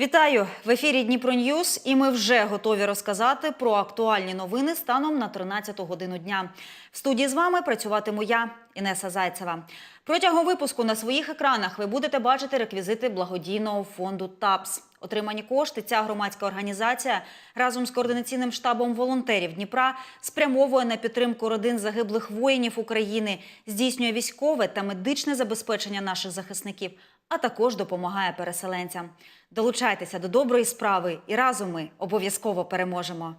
Вітаю в ефірі Дніпро Ньюс, і ми вже готові розказати про актуальні новини станом на 13 годину дня. В студії з вами працюватиму я, Інеса Зайцева. Протягом випуску на своїх екранах ви будете бачити реквізити благодійного фонду ТАПС. Отримані кошти ця громадська організація разом з координаційним штабом волонтерів Дніпра спрямовує на підтримку родин загиблих воїнів України, здійснює військове та медичне забезпечення наших захисників, а також допомагає переселенцям. Долучайтеся до доброї справи, і разом ми обов'язково переможемо.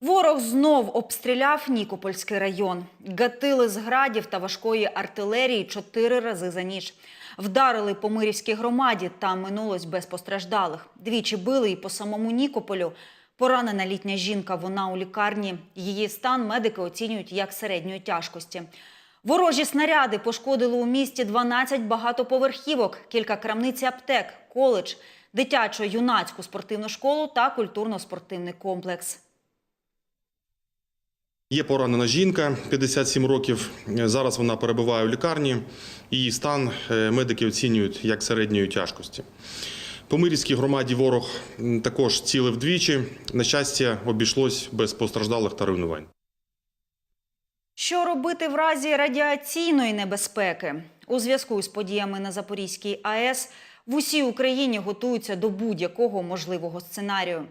Ворог знов обстріляв Нікопольський район. Гатили з градів та важкої артилерії чотири рази за ніч. Вдарили по Мирівській громаді, там минулось без постраждалих. Двічі били і по самому Нікополю. Поранена літня жінка, вона у лікарні. Її стан медики оцінюють як середньої тяжкості. Ворожі снаряди пошкодили у місті 12 багатоповерхівок, кілька крамниць аптек, коледж, дитячо-юнацьку спортивну школу та культурно-спортивний комплекс. Є поранена жінка 57 років. Зараз вона перебуває у лікарні. Її стан е, медики оцінюють як середньої тяжкості. По Мирівській громаді ворог також цілив двічі. На щастя, обійшлось без постраждалих та руйнувань. Що робити в разі радіаційної небезпеки? У зв'язку з подіями на Запорізькій АЕС в усій Україні готуються до будь-якого можливого сценарію.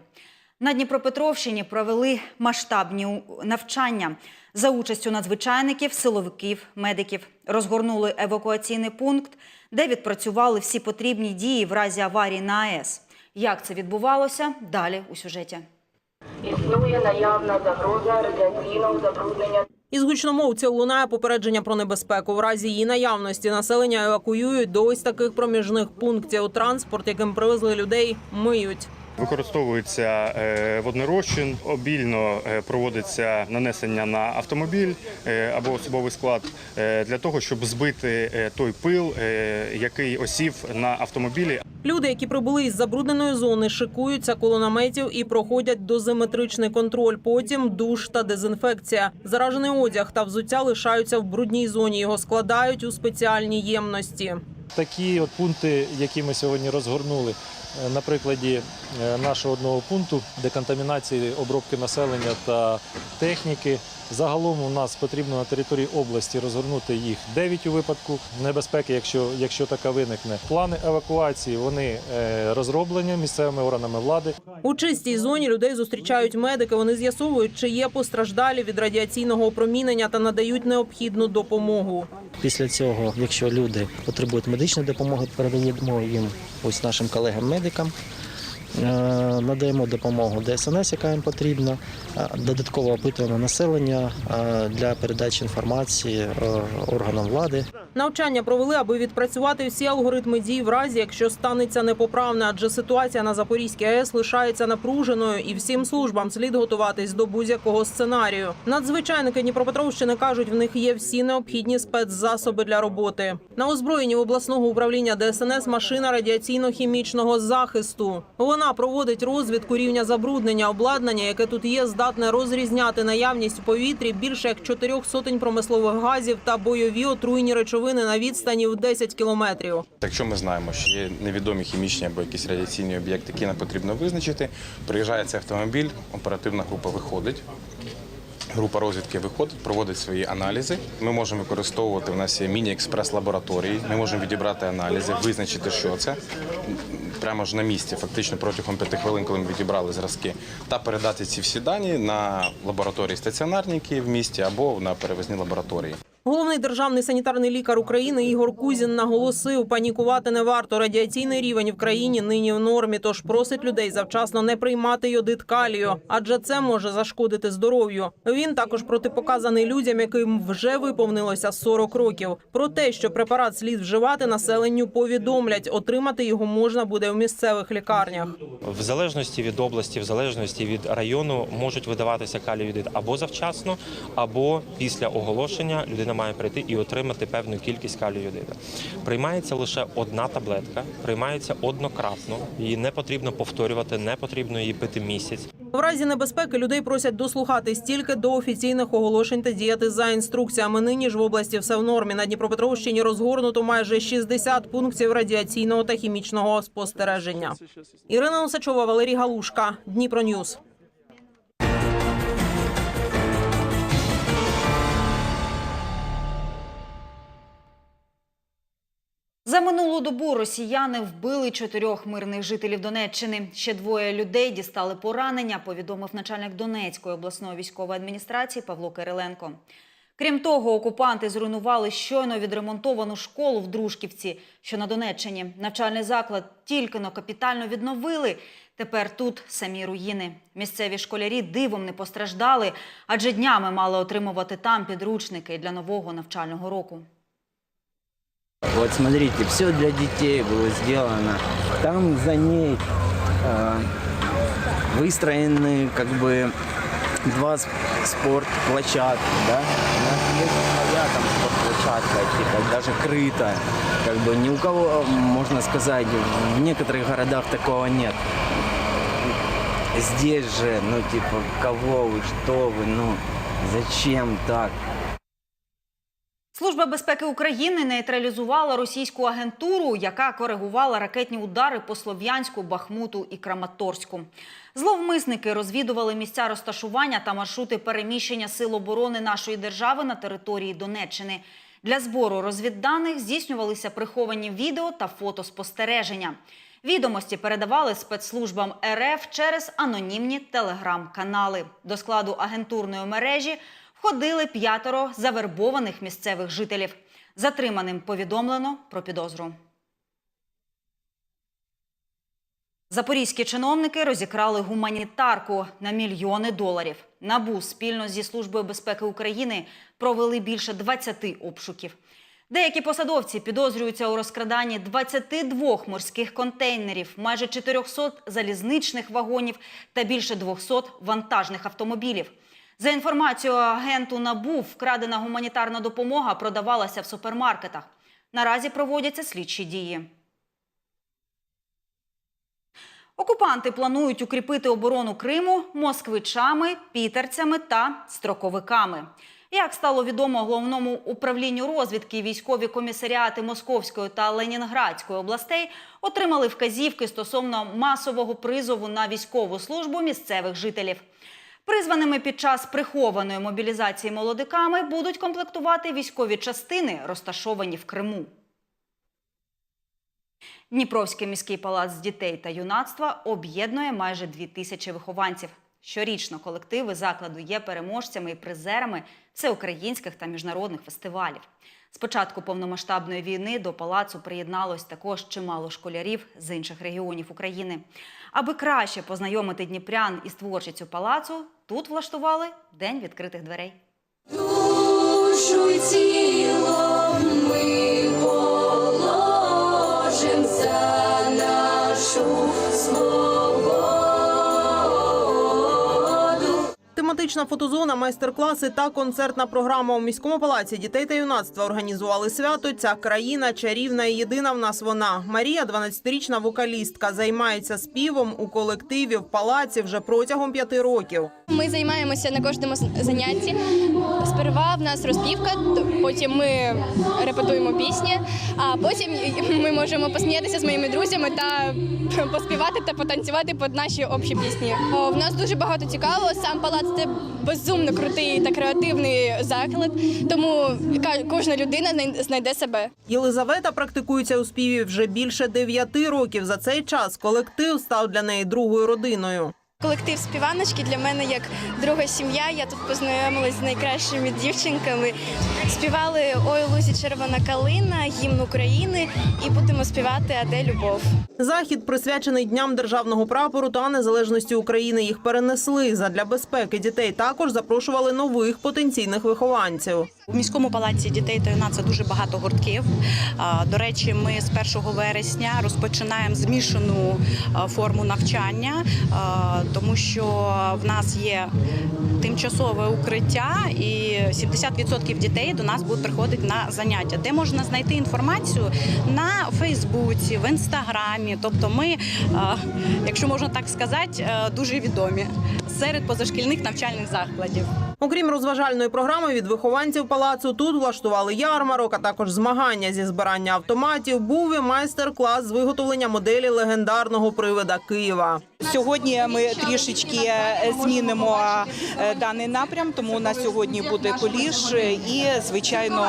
На Дніпропетровщині провели масштабні навчання за участю надзвичайників, силовиків, медиків. Розгорнули евакуаційний пункт, де відпрацювали всі потрібні дії в разі аварії на АЕС. Як це відбувалося? Далі у сюжеті. Існує наявна загроза радіаційного забруднення Із гучномовця лунає попередження про небезпеку. В разі її наявності населення евакуюють до ось таких проміжних пунктів. Транспорт, яким привезли людей, миють. Використовується е, обільно е, проводиться нанесення на автомобіль е, або особовий склад для того, щоб збити той пил, який осів на автомобілі. Люди, які прибули із забрудненої зони, шикуються коло наметів і проходять дозиметричний контроль. Потім душ та дезінфекція. Заражений одяг та взуття лишаються в брудній зоні. Його складають у спеціальні ємності. Такі от пункти, які ми сьогодні розгорнули на прикладі е, нашого одного пункту деконтамінації обробки населення та техніки. Загалом у нас потрібно на території області розгорнути їх 9 у випадку небезпеки, якщо, якщо така виникне. Плани евакуації вони е, розроблені місцевими органами влади. У чистій зоні людей зустрічають медики. Вони з'ясовують, чи є постраждалі від радіаційного опромінення та надають необхідну допомогу. Після цього, якщо люди потребують медичної допомоги, передаємо їм ось нашим колегам-медикам. Е, Надаємо допомогу ДСНС, яка їм потрібна, е, додатково опитуємо населення е, для передачі інформації органам влади. Навчання провели, аби відпрацювати всі алгоритми дій в разі, якщо станеться непоправне, адже ситуація на Запорізькій АЕС лишається напруженою, і всім службам слід готуватись до будь-якого сценарію. Надзвичайники Дніпропетровщини кажуть, в них є всі необхідні спецзасоби для роботи. На озброєнні обласного управління ДСНС машина радіаційно-хімічного захисту. Вона проводить розвідку рівня забруднення. Обладнання, яке тут є, здатне розрізняти наявність у повітрі більше як чотирьох сотень промислових газів та бойові отруйні речовини на відстані в 10 кілометрів. Якщо ми знаємо, що є невідомі хімічні або якісь радіаційні об'єкти, які нам потрібно визначити, приїжджає цей автомобіль, оперативна група виходить. Група розвідки виходить, проводить свої аналізи. Ми можемо використовувати. У нас є міні-експрес-лабораторії. Ми можемо відібрати аналізи, визначити, що це прямо ж на місці, фактично протягом п'яти хвилин, коли ми відібрали зразки, та передати ці всі дані на лабораторії стаціонарні, які в місті, або на перевезні лабораторії. Головний державний санітарний лікар України Ігор Кузін наголосив, панікувати не варто. Радіаційний рівень в країні нині в нормі, тож просить людей завчасно не приймати йодит калію, адже це може зашкодити здоров'ю. Він також протипоказаний людям, яким вже виповнилося 40 років. Про те, що препарат слід вживати, населенню повідомлять. Отримати його можна буде в місцевих лікарнях. В залежності від області, в залежності від району можуть видаватися каліюдит або завчасно, або після оголошення людина має прийти і отримати певну кількість каліюдита. Приймається лише одна таблетка, приймається однократно. Її не потрібно повторювати, не потрібно її пити місяць. В разі небезпеки людей просять дослухатись тільки до офіційних оголошень та діяти за інструкціями. Нині ж в області все в нормі. На Дніпропетровщині розгорнуто майже 60 пунктів радіаційного та хімічного спостереження. Ірина Осачова, Валерій Галушка, Дніпро Ньюс. За минулу добу росіяни вбили чотирьох мирних жителів Донеччини. Ще двоє людей дістали поранення, повідомив начальник Донецької обласної військової адміністрації Павло Кириленко. Крім того, окупанти зруйнували щойно відремонтовану школу в Дружківці, що на Донеччині. Навчальний заклад тільки но капітально відновили. Тепер тут самі руїни. Місцеві школярі дивом не постраждали, адже днями мали отримувати там підручники для нового навчального року. Вот смотрите, все для детей было сделано. Там за ней э, выстроены как бы два спортплощадки, да? Нас есть своя там спортплощадка, типа даже крыта. Как бы ни у кого, можно сказать, в некоторых городах такого нет. Здесь же, ну типа, кого вы, что вы, ну, зачем так? Служба безпеки України нейтралізувала російську агентуру, яка коригувала ракетні удари по Слов'янську, Бахмуту і Краматорську. Зловмисники розвідували місця розташування та маршрути переміщення сил оборони нашої держави на території Донеччини. Для збору розвідданих здійснювалися приховані відео та фотоспостереження. Відомості передавали спецслужбам РФ через анонімні телеграм-канали. До складу агентурної мережі входили п'ятеро завербованих місцевих жителів. Затриманим повідомлено про підозру. Запорізькі чиновники розікрали гуманітарку на мільйони доларів. Набу спільно зі Службою безпеки України провели більше 20 обшуків. Деякі посадовці підозрюються у розкраданні 22 морських контейнерів, майже 400 залізничних вагонів та більше 200 вантажних автомобілів. За інформацією агенту НАБУ, вкрадена гуманітарна допомога продавалася в супермаркетах. Наразі проводяться слідчі дії. Окупанти планують укріпити оборону Криму москвичами, пітерцями та строковиками. Як стало відомо головному управлінню розвідки, військові комісаріати Московської та Ленінградської областей отримали вказівки стосовно масового призову на військову службу місцевих жителів. Призваними під час прихованої мобілізації молодиками будуть комплектувати військові частини, розташовані в Криму. Дніпровський міський палац дітей та юнацтва об'єднує майже дві тисячі вихованців. Щорічно колективи закладу є переможцями і призерами всеукраїнських та міжнародних фестивалів. З початку повномасштабної війни до палацу приєдналось також чимало школярів з інших регіонів України. Аби краще познайомити дніпрян із творчістю палацу, тут влаштували день відкритих дверей. Душу і тіло ми Тематична фотозона, майстер-класи та концертна програма у міському палаці дітей та юнацтва організували свято. Ця країна чарівна і єдина в нас вона. Марія, 12-річна вокалістка, займається співом у колективі в палаці вже протягом п'яти років. Ми займаємося на кожному занятті. Сперва в нас розпівка, потім ми репетуємо пісні, а потім ми можемо посміятися з моїми друзями та поспівати та потанцювати під наші общі пісні. В нас дуже багато цікавого. Сам палац це безумно крутий та креативний заклад, тому кожна людина знай- знайде себе. Єлизавета практикується у співі вже більше дев'яти років. За цей час колектив став для неї другою родиною. Колектив співаночки для мене як друга сім'я. Я тут познайомилась з найкращими дівчинками. Співали Ой, лузі червона калина, гімн України і будемо співати Аде любов. Захід присвячений дням державного прапору та незалежності України. Їх перенесли задля безпеки дітей. Також запрошували нових потенційних вихованців. У міському палаці дітей та юнацтва дуже багато гуртків. До речі, ми з 1 вересня розпочинаємо змішану форму навчання. Тому що в нас є тимчасове укриття, і 70% дітей до нас будуть приходити на заняття, де можна знайти інформацію на Фейсбуці, в інстаграмі. Тобто, ми, е, якщо можна так сказати, е, дуже відомі серед позашкільних навчальних закладів. Окрім розважальної програми від вихованців палацу, тут влаштували ярмарок, а також змагання зі збирання автоматів. Був і майстер-клас з виготовлення моделі легендарного привида Києва. Сьогодні ми трішечки е, змінимо е, даний напрям, тому на сьогодні буде коліж і звичайно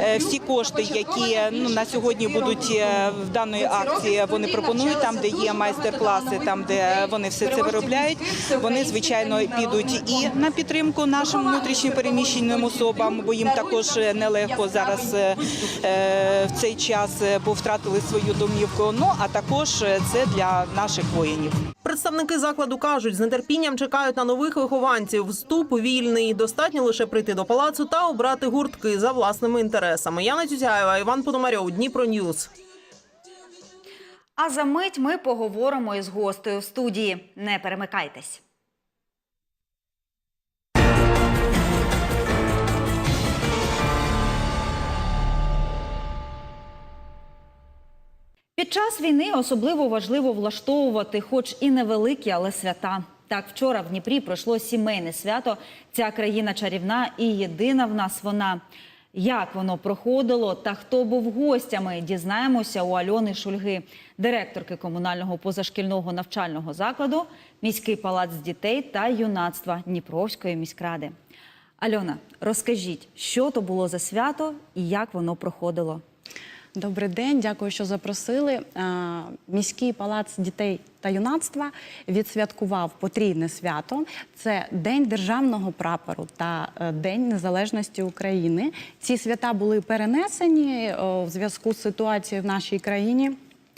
е, всі кошти, які ну на сьогодні будуть е, в даної акції, вони пропонують там, де є майстер-класи, там де вони все це виробляють. Вони звичайно підуть і на підтримку нашим внутрішньо переміщеним особам, бо їм також нелегко зараз е, е, в цей час, е, бо втратили свою домівку. Ну а також е, це для наших воїнів. Представники закладу кажуть, з нетерпінням чекають на нових вихованців. Вступ вільний. Достатньо лише прийти до палацу та обрати гуртки за власними інтересами. Яна Тютяєва, Іван Пономарьов, Дніпро Ньюс. А за мить ми поговоримо із гостею в студії. Не перемикайтесь. Під час війни особливо важливо влаштовувати, хоч і невеликі, але свята. Так, вчора в Дніпрі пройшло сімейне свято. Ця країна чарівна і єдина в нас вона. Як воно проходило та хто був гостями, дізнаємося у Альони Шульги, директорки комунального позашкільного навчального закладу, міський палац дітей та юнацтва Дніпровської міськради. Альона, розкажіть, що то було за свято і як воно проходило? Добрий день, дякую, що запросили. Міський палац дітей та юнацтва відсвяткував потрійне свято. Це День державного прапору та е, День Незалежності України. Ці свята були перенесені е, в зв'язку з ситуацією в нашій країні.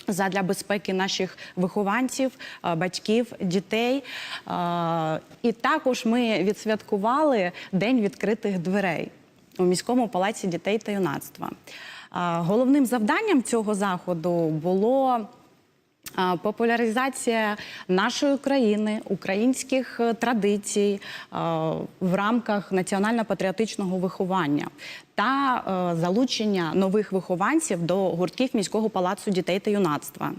Задля безпеки наших вихованців, е, батьків, дітей. І також ми відсвяткували День відкритих дверей у міському палаці дітей та юнацтва. Головним завданням цього заходу було популяризація нашої країни, українських е, традицій в рамках національно-патріотичного виховання та е, залучення нових вихованців до гуртків міського палацу дітей та юнацтва.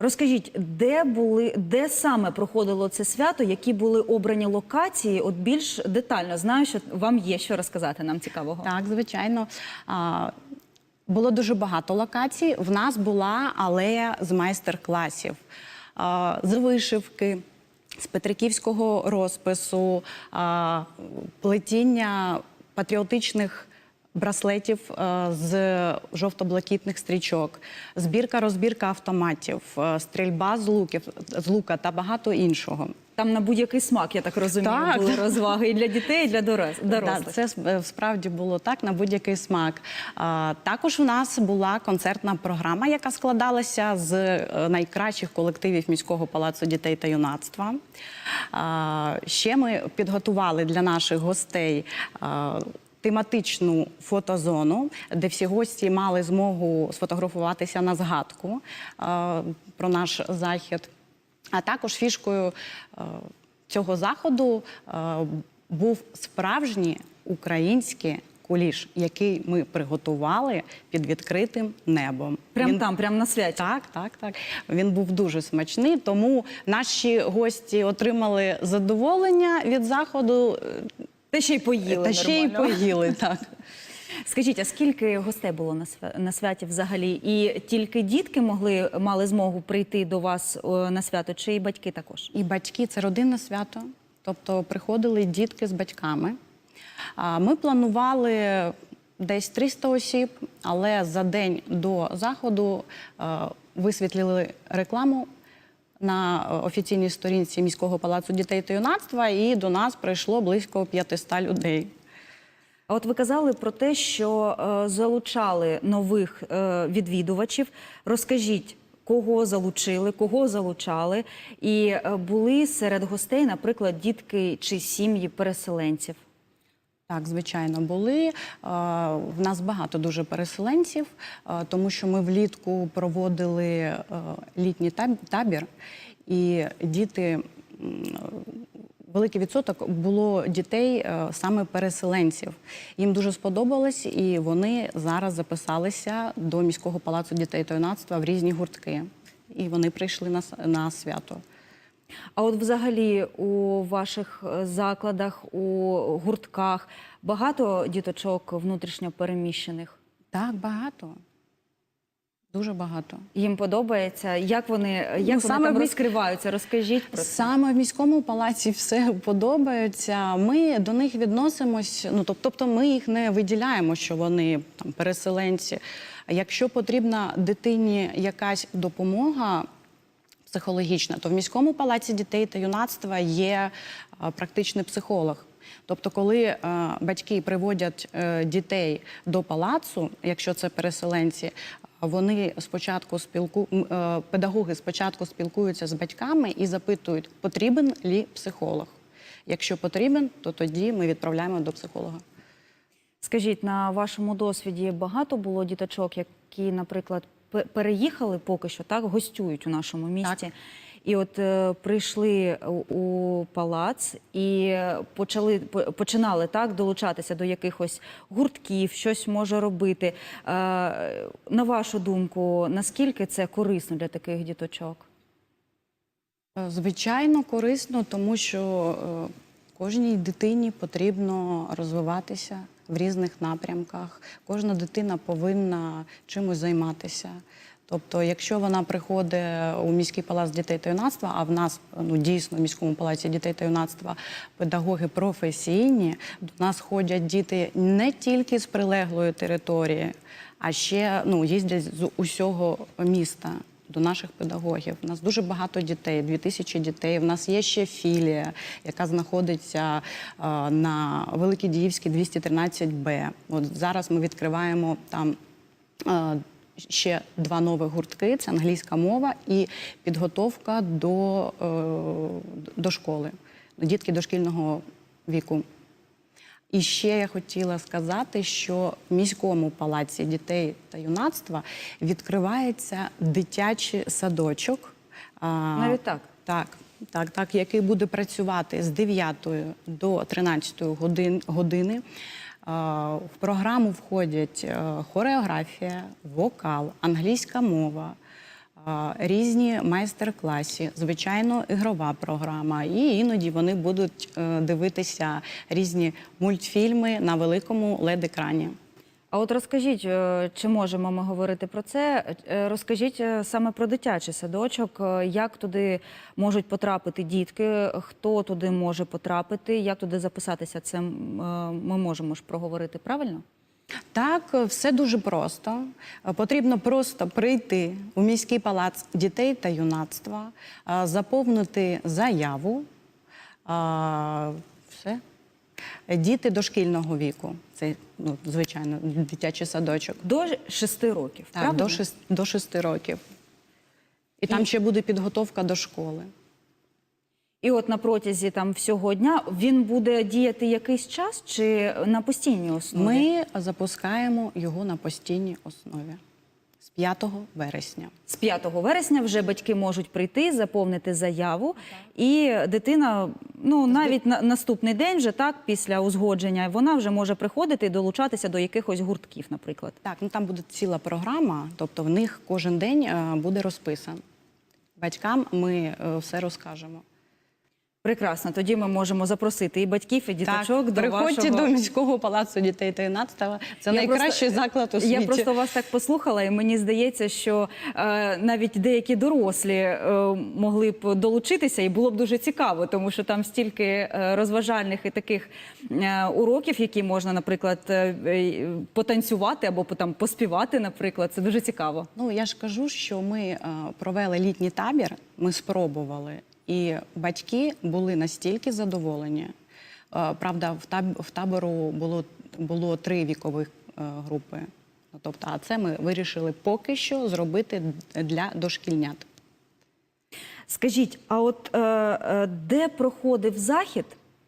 Розкажіть, де були, де саме проходило це свято, які були обрані локації? От більш детально знаю, що вам є що розказати нам цікавого. Так, звичайно. Було дуже багато локацій. В нас була алея з майстер-класів, з вишивки, з петриківського розпису, плетіння патріотичних. Браслетів з жовто-блакитних стрічок, збірка розбірка автоматів, стрільба з луків з лука та багато іншого. Там на будь-який смак, я так розумію, Так. були розваги і для дітей, і для дорос- дорослих. Да, це справді було так на будь-який смак. А, Також у нас була концертна програма, яка складалася з е, найкращих колективів міського палацу дітей та юнацтва. А, Ще ми підготували для наших гостей. а, Тематичну фотозону, де всі гості мали змогу сфотографуватися на згадку е, про наш захід. А також фішкою е, цього заходу е, був справжній український куліш, який ми приготували під відкритим небом. Прям там, прям на святі. Так, так, так. Він був дуже смачний, тому наші гості отримали задоволення від заходу е, Та ще й поїли та ще й поїли. Так. Скажіть, а скільки гостей було на на святі взагалі? І тільки дітки могли мали змогу прийти до вас е, на свято, чи і батьки також? І батьки це родинне свято, тобто приходили дітки з батьками. Ми планували десь 300 осіб, але за день до заходу е, висвітлили рекламу на офіційній сторінці міського палацу дітей та юнацтва, і до нас прийшло близько 500 людей. А от ви казали про те, що е, залучали нових е, відвідувачів. Розкажіть, кого залучили, кого залучали, і е, були серед гостей, наприклад, дітки чи сім'ї переселенців. Так, звичайно, були. В нас багато дуже переселенців, тому що ми влітку проводили літній табір, і діти великий відсоток було дітей е, саме переселенців. Їм дуже сподобалось, і вони зараз записалися до міського палацу дітей та юнацтва в різні гуртки. І вони прийшли на, на свято. А от взагалі у ваших е, закладах, у гуртках багато діточок внутрішньо переміщених? Так, багато. Дуже багато. Їм подобається. Як вони, як вони Ну, саме там розкриваються? Розкажіть про це. Саме в міському палаці все подобається. Ми до них відносимось. Ну тоб- тобто, ми їх не виділяємо, що вони там переселенці. Якщо потрібна дитині якась допомога психологічна, то в міському палаці дітей та юнацтва є е, практичний психолог. Тобто, коли е, батьки приводять е, дітей до палацу, якщо це переселенці, вони спочатку спілку е, педагоги спочатку спілкуються з батьками і запитують, потрібен лі психолог. Якщо потрібен, то тоді ми відправляємо до психолога. Скажіть, на вашому досвіді багато було діточок, які, наприклад, пе- переїхали поки що, так, гостюють у нашому місті. І от е, прийшли у, у палац і почали починали так долучатися до якихось гуртків, щось може робити. Е, на вашу думку, наскільки це корисно для таких діточок? Е, Звичайно, корисно, тому що е, кожній дитині потрібно розвиватися в різних напрямках. Кожна дитина повинна чимось займатися. Тобто, якщо вона приходить у міський палац дітей та юнацтва, а в нас ну дійсно в міському палаці дітей та юнацтва педагоги професійні, до нас ходять діти не тільки з прилеглої території, а ще ну їздять з усього міста до наших педагогів. У нас дуже багато дітей, 2000 дітей. У нас є ще філія, яка знаходиться е, на Великій Діївській 213Б. От зараз ми відкриваємо там. Ще два нових гуртки це англійська мова і підготовка до, е, до школи, дітки дошкільного віку. І ще я хотіла сказати, що в міському палаці дітей та юнацтва відкривається дитячий садочок. Навіть так? Так, так, так, який буде працювати з 9 до 13 годин, години. В програму входять е, хореографія, вокал, англійська мова, різні майстер-класи, звичайно, ігрова програма. І іноді вони будуть е, дивитися різні мультфільми на великому лед-екрані. А от розкажіть, е, чи можемо ми говорити про це? Е, Розкажіть е, саме про дитячий садочок, як туди можуть потрапити дітки, хто туди може потрапити, як туди записатися. Це ми можемо ж проговорити правильно? Так, все дуже просто. Потрібно просто прийти у міський палац дітей та юнацтва, заповнити заяву. Все. Діти дошкільного віку. Це, ну, звичайно, дитячий садочок. До 6 років. Так, правильно? до 6, до 6 років. І там ще буде підготовка до школи. І от на протязі там всього дня він буде діяти якийсь час чи на постійній основі? Ми запускаємо його на постійній основі 5 вересня. З 5 вересня вже батьки можуть прийти, заповнити заяву, і дитина, ну навіть на наступний день, вже так, після узгодження, вона вже може приходити і долучатися до якихось гуртків, наприклад. Так, ну там буде ціла програма, тобто в них кожен день е, буде розписан. Батькам ми е, все розкажемо. Прекрасно. Тоді ми можемо запросити і батьків, і діточок до приходьте вашого... до міського палацу дітей та юнацтва. Це Я найкращий просто- заклад у світі. Я просто вас так послухала, і мені здається, що е, навіть деякі дорослі е, могли б долучитися, і було б дуже цікаво, тому що там стільки е, розважальних і таких е, уроків, які можна, наприклад, е, е, потанцювати або там поспівати, наприклад. Це дуже цікаво. Ну я ж кажу, що ми е, провели літній табір, ми спробували, і батьки були настільки задоволені. Е, Правда, в таб- табору було, було три вікових е, групи. Тобто, а це ми вирішили поки що зробити для дошкільнят. Скажіть, а от е, е, де проходив захід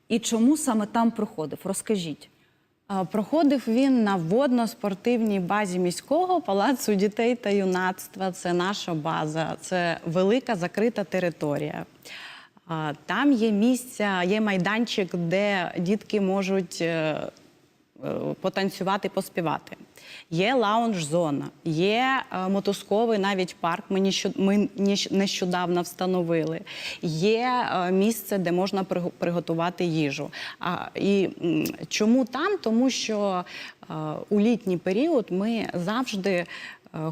і чому саме там проходив? Розкажіть. Проходив він на водно-спортивній базі міського палацу дітей та юнацтва. Це наша база, це велика закрита територія. Там є місця, є майданчик, де дітки можуть е, потанцювати, поспівати. Є лаунж-зона, є е, мотузковий навіть парк. Ми нещодавно встановили. Є е, місце, де можна приготувати їжу. І чому там? Тому що е, у літній період ми завжди е,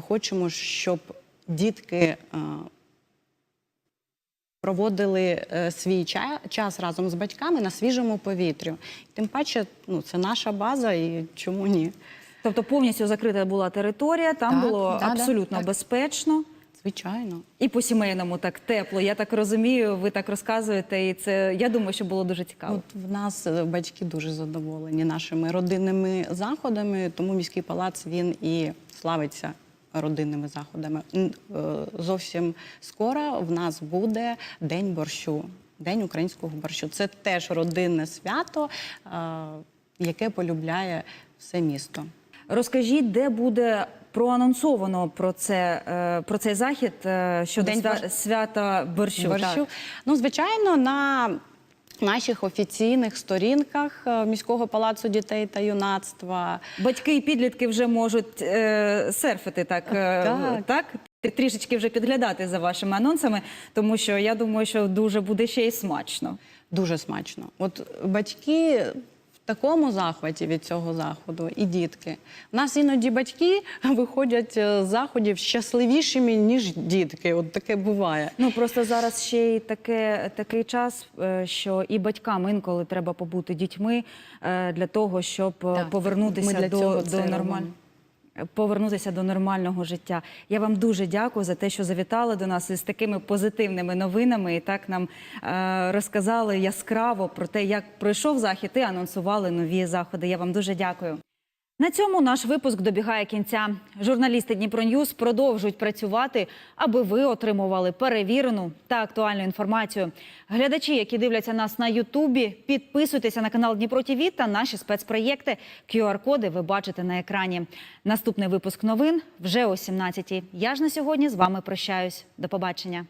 хочемо, щоб дітки. Проводили е, свій час разом з батьками на свіжому повітрі. Тим паче, ну це наша база, і чому ні? Тобто повністю закрита була територія, там Так, було да, да, абсолютно так. безпечно. Звичайно. І по сімейному так тепло. Я так розумію, ви так розказуєте, і це я думаю, що було дуже цікаво. От в нас е, батьки дуже задоволені нашими родинними заходами, тому міський палац він і славиться родинними заходами. Е, Зовсім скоро в нас буде День борщу, День українського борщу. Це теж родинне свято, е, яке полюбляє все місто. Розкажіть, де буде проанонсовано про це е, про цей захід щодо День свя- борщ- свята борщу. борщу. Так. Ну, звичайно, на наших офіційних сторінках е, міського палацу дітей та юнацтва. Батьки і підлітки вже можуть е, серфити так, е, Так. так? Трішечки вже підглядати за вашими анонсами, тому що я думаю, що дуже буде ще й смачно. Дуже смачно. От батьки такому захваті від цього заходу, і дітки. У нас іноді батьки виходять з заходів щасливішими, ніж дітки. От таке буває. Ну просто зараз ще й таке, такий час, е, що і батькам інколи треба побути дітьми е, для того, щоб е, Так, повернутися до, до це нормаль... робимо. Повернутися до нормального життя. Я вам дуже дякую за те, що завітали до нас із такими позитивними новинами і так нам е, розказали яскраво про те, як пройшов захід і анонсували нові заходи. Я вам дуже дякую. На цьому наш випуск добігає кінця. Журналісти Дніпро Ньюз продовжують працювати, аби ви отримували перевірену та актуальну інформацію. Глядачі, які дивляться нас на Ютубі, підписуйтеся на канал Дніпро ТІВІ та наші спецпроєкти. QR-коди ви бачите на екрані. Наступний випуск новин вже о 17-й. Я ж на сьогодні з вами прощаюсь. До побачення.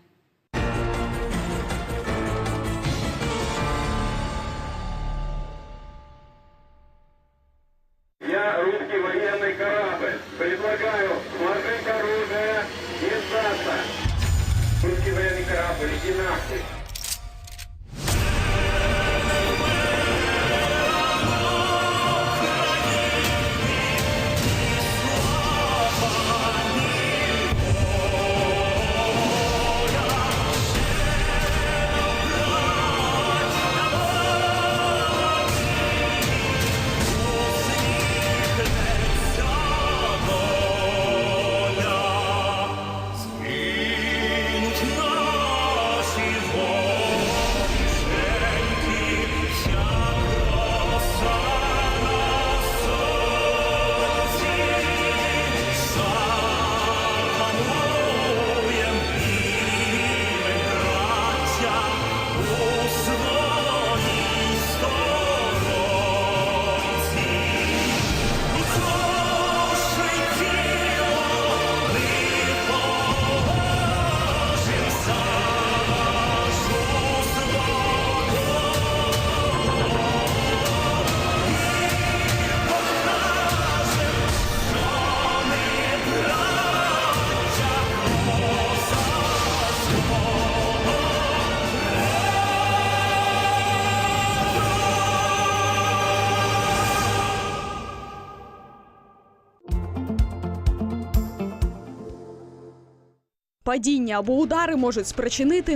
Падіння або удари можуть спричинити